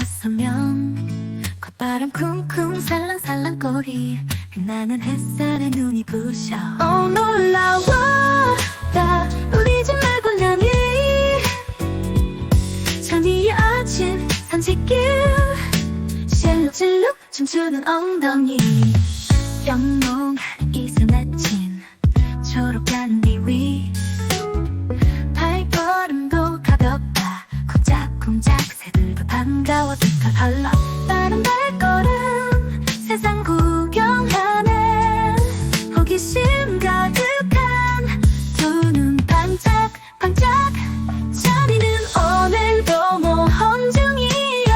일어서면 콧바람 쿵쿵 살랑살랑 거리. 나는 햇살에 눈이 부셔. 어 oh, 놀라워. 나 우 리지 말고 나니. 잠이 아침 산책길. 실룩실룩 춤추는 엉덩이. 영롱 깃털 발라. 빠른 발걸음 세상 구경하네. 호기심 가득한 두 눈 반짝 반짝. 자리는 오늘도 모험 중이야.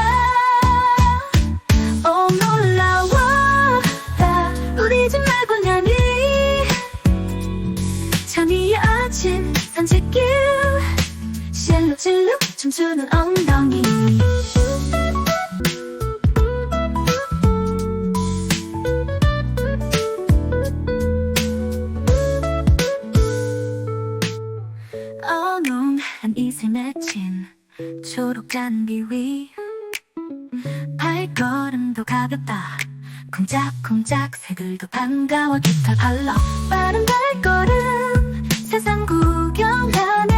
오 놀라워. 나 우리 집 말고냐니 천이의 아침 산책길. 실룩실룩 춤추는 엉덩이 한 이슬 맺힌 초록잔 비위. 발걸음도 가볍다. 쿵짝쿵짝 새들도 반가워. 깃털 발라. 빠른 발걸음. 세상 구경하네.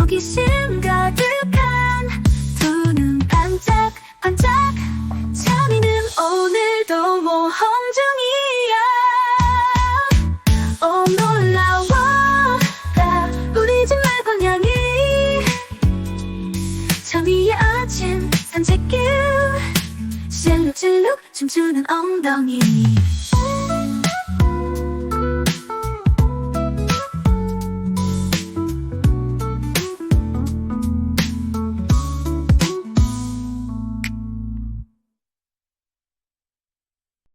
호기심 저위의 아침 산책길. 실룩실룩 춤추는 엉덩이